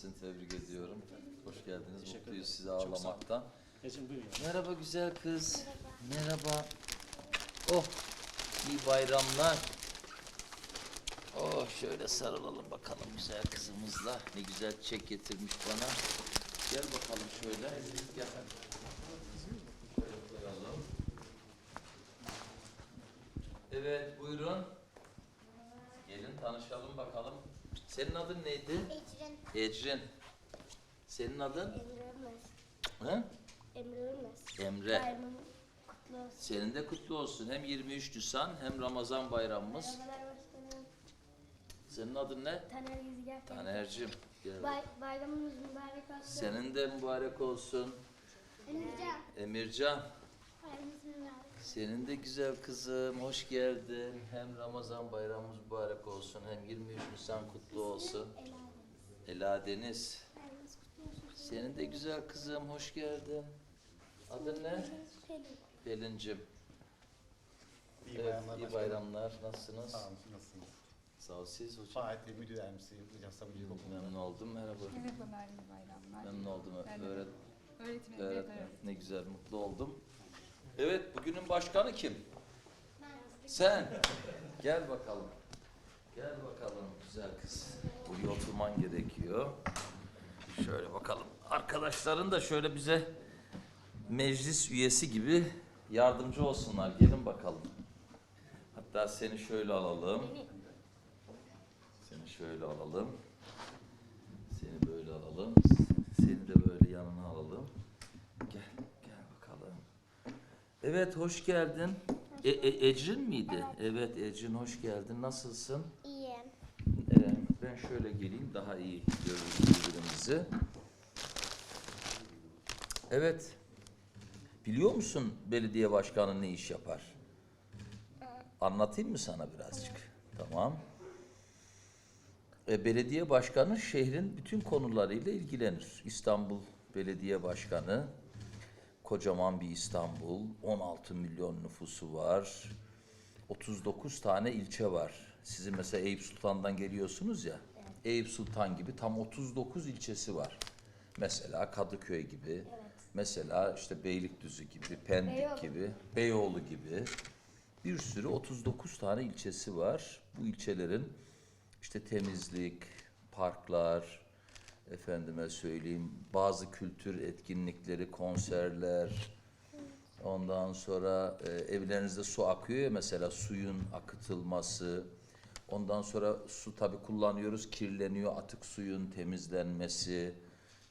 etsin. Tebrik ediyorum. Hoş geldiniz. Teşekkür Mutluyuz ederim. sizi ağırlamaktan. Buyurun. Merhaba güzel kız. Merhaba. Oh, iyi bayramlar. Oh, şöyle sarılalım bakalım güzel kızımızla. Ne güzel çiçek getirmiş bana. Gel bakalım şöyle. Gel. Koyalım. Evet, buyurun. Gelin tanışalım bakalım. Senin adın neydi? Ecrin Ecrin. Senin adın? Emre Ölmez. Hı? Emre Ölmez. Emre. Bayramın kutlu olsun. Senin de kutlu olsun. Hem 23 Nisan hem Ramazan bayramımız. Merhabalar başkanım. Senin adın ne? Taner Yüzger. Taner'cim. Gel. Bay, bayramımız mübarek olsun. Senin de mübarek olsun. Emircan. Emircan. Senin de güzel kızım. Hoş geldin. Hem Ramazan bayramımız mübarek olsun. Hem 23 Nisan kutlu olsun. Ela Deniz. Senin de güzel kızım. Hoş geldin. Adın ne? Pelin. Pelincim. İyi Evet, bayramlar iyi başkanım. bayramlar. Nasılsınız? Sağ olun, nasılsınız? Sağ ol siz hocam. Fatih Müdür Yardımcısı, Yasa Müdür Okulu'nda. Memnun oldum. Merhaba. Merhabalar, iyi bayramlar. Memnun oldum. Ben de. Öğret Öğretim evet, Öğretmen. evet. Ne güzel, mutlu oldum. Evet, bugünün başkanı kim? Sen. Gel bakalım. Gel bakalım güzel kız. Buraya oturman gerekiyor. Şöyle bakalım. Arkadaşların da şöyle bize meclis üyesi gibi yardımcı olsunlar. Gelin bakalım. Hatta seni şöyle alalım. Seni şöyle alalım. Seni böyle alalım. Seni de böyle yanına alalım. Gel, gel bakalım. Evet, hoş geldin. E, e- Ecrin miydi? Evet. Ecrin hoş geldin. Nasılsın? İyi. Ee, ben şöyle geleyim, daha iyi görürüz birbirimizi. Evet. Biliyor musun belediye başkanı ne iş yapar? Anlatayım mı sana birazcık? Tamam. E, belediye başkanı şehrin bütün konularıyla ilgilenir. İstanbul Belediye Başkanı, kocaman bir İstanbul, 16 milyon nüfusu var. 39 tane ilçe var. Sizin mesela Eyüp Sultan'dan geliyorsunuz ya. Eyüp Sultan gibi tam 39 ilçesi var. Mesela Kadıköy gibi. Mesela işte Beylikdüzü gibi, Pendik Beyoğlu. gibi, Beyoğlu gibi. Bir sürü 39 tane ilçesi var. Bu ilçelerin işte temizlik, parklar, efendime söyleyeyim bazı kültür etkinlikleri, konserler, Ondan sonra e, evlerinizde su akıyor ya mesela suyun akıtılması. Ondan sonra su tabi kullanıyoruz kirleniyor atık suyun temizlenmesi,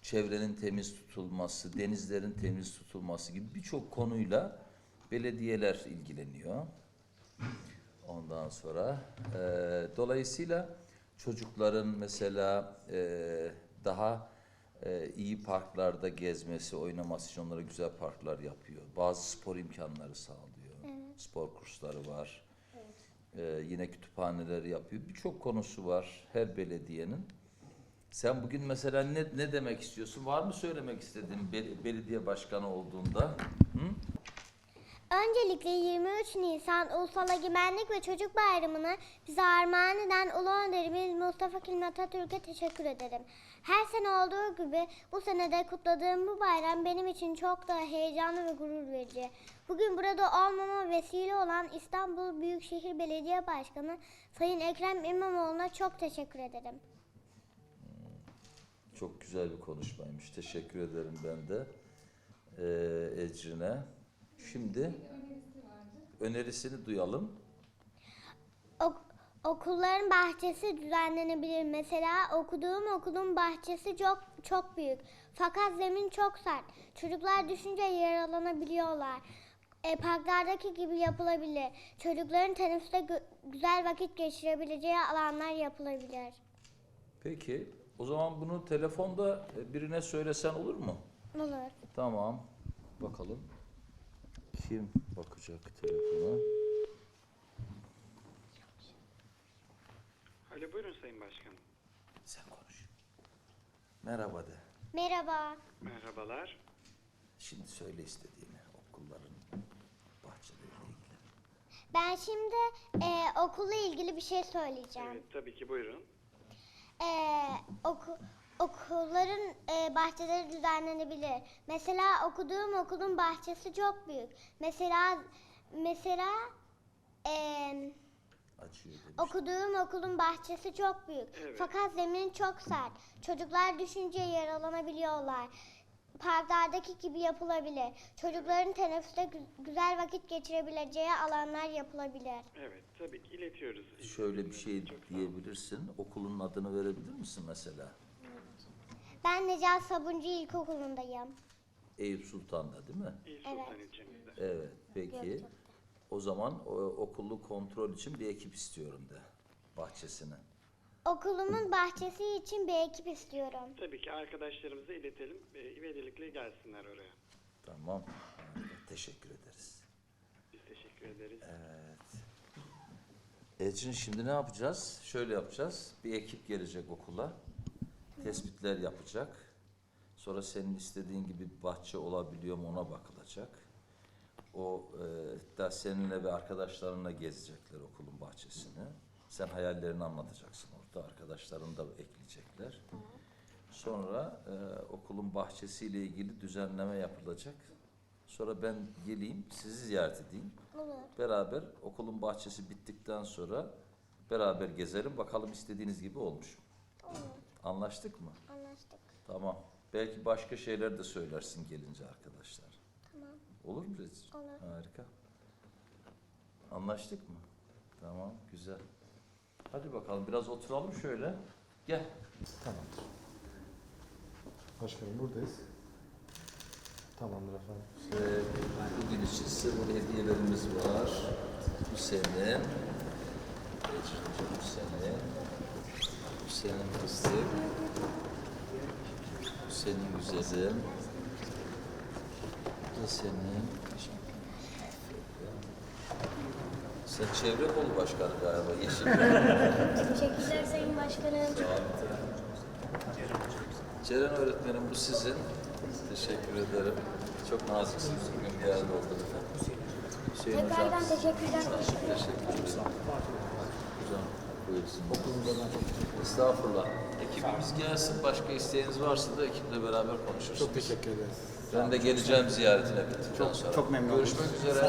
çevrenin temiz tutulması, denizlerin temiz tutulması gibi birçok konuyla belediyeler ilgileniyor. Ondan sonra e, dolayısıyla çocukların mesela e, daha e, iyi parklarda gezmesi, oynaması için onlara güzel parklar yapıyor. Bazı spor imkanları sağlıyor. Spor kursları var. E, yine kütüphaneler yapıyor. Birçok konusu var her belediyenin. Sen bugün mesela ne, ne demek istiyorsun? Var mı söylemek istediğin bel- belediye başkanı olduğunda? Hı? Öncelikle 23 Nisan Ulusal Egemenlik ve Çocuk Bayramı'nı bize armağan eden Ulu Önderimiz Mustafa Kemal Atatürk'e teşekkür ederim. Her sene olduğu gibi bu sene de kutladığım bu bayram benim için çok daha heyecanlı ve gurur verici. Bugün burada olmama vesile olan İstanbul Büyükşehir Belediye Başkanı Sayın Ekrem İmamoğlu'na çok teşekkür ederim. Çok güzel bir konuşmaymış. Teşekkür ederim ben de ee, Ecrin'e. Şimdi önerisini duyalım. Ok- okulların bahçesi düzenlenebilir. Mesela okuduğum okulun bahçesi çok çok büyük. Fakat zemin çok sert. Çocuklar düşünce yaralanabiliyorlar. E, parklardaki gibi yapılabilir. Çocukların teneffüste gü- güzel vakit geçirebileceği alanlar yapılabilir. Peki o zaman bunu telefonda birine söylesen olur mu? Olur. Tamam. Bakalım. Kim bakacak telefona? Alo buyurun Sayın Başkanım. Sen konuş. Merhaba de. Merhaba. Merhabalar. Şimdi söyle istediğini okulların bahçeleriyle ilgili. Ben şimdi e, okulla ilgili bir şey söyleyeceğim. Evet tabii ki buyurun. Ee, oku, okulların e, bahçeleri düzenlenebilir. Mesela okuduğum okulun bahçesi çok büyük. Mesela mesela Açıyor demiş. okuduğum okulun bahçesi çok büyük. Evet. Fakat zemin çok sert. Çocuklar düşünce yaralanabiliyorlar. Parklardaki gibi yapılabilir. Çocukların teneffüste gü- güzel vakit geçirebileceği alanlar yapılabilir. Evet, tabii ki iletiyoruz. Şöyle bir şey Çok sağ olun. diyebilirsin. Okulun adını verebilir misin mesela? Necat Sabuncu İlkokulu'ndayım. Eyüp Sultan'da değil mi? İyi Evet. Sultan ilçemizde. Evet, peki. O zaman o, okulu kontrol için bir ekip istiyorum de bahçesine. Okulumun bahçesi için bir ekip istiyorum. Tabii ki arkadaşlarımıza iletelim. E, ivedilikle gelsinler oraya. Tamam. harika, Teşekkür ederiz. Biz teşekkür ederiz. Evet. Ecrin şimdi ne yapacağız? Şöyle yapacağız. Bir ekip gelecek okula. Tespitler yapacak. Sonra senin istediğin gibi bahçe olabiliyor mu ona bakılacak. O e, da seninle ve arkadaşlarınla gezecekler okulun bahçesini. Sen hayallerini anlatacaksın orada. Arkadaşların da ekleyecekler. Sonra e, okulun bahçesiyle ilgili düzenleme yapılacak. Sonra ben geleyim, sizi ziyaret edeyim. Olur. Beraber okulun bahçesi bittikten sonra beraber gezelim. Bakalım istediğiniz gibi olmuş mu? Olur. Anlaştık mı? Anlaştık. Tamam. Belki başka şeyler de söylersin gelince arkadaşlar. Tamam. Olur mu Rezil? Olur. Harika. Anlaştık mı? Tamam, güzel. Hadi bakalım biraz oturalım şöyle. Gel. Tamamdır. Başkanım buradayız. Tamamdır efendim. Ee, bugün için size böyle hediyelerimiz var. Bu senin. Ecrin'cim bu senin. Bu senin fıstık. Bu senin güzelim. Bu da senin. Sen çevre kolu başkanı galiba. Yeşil. Teşekkürler Sayın Başkanım. Ceren öğretmenim bu sizin. Teşekkür ederim. Çok naziksiniz bugün geldi oldu efendim. Hüseyin hocam. Tekrardan teşekkürler. Teşekkür ederim. Hocam buyursun. Çok teşekkür Estağfurullah. Ekibimiz gelsin. Başka isteğiniz varsa da ekiple beraber konuşuruz. Çok teşekkür ederiz. Ben de geleceğim ziyaretine bittikten sonra. çok memnun oldum. Görüşmek üzere.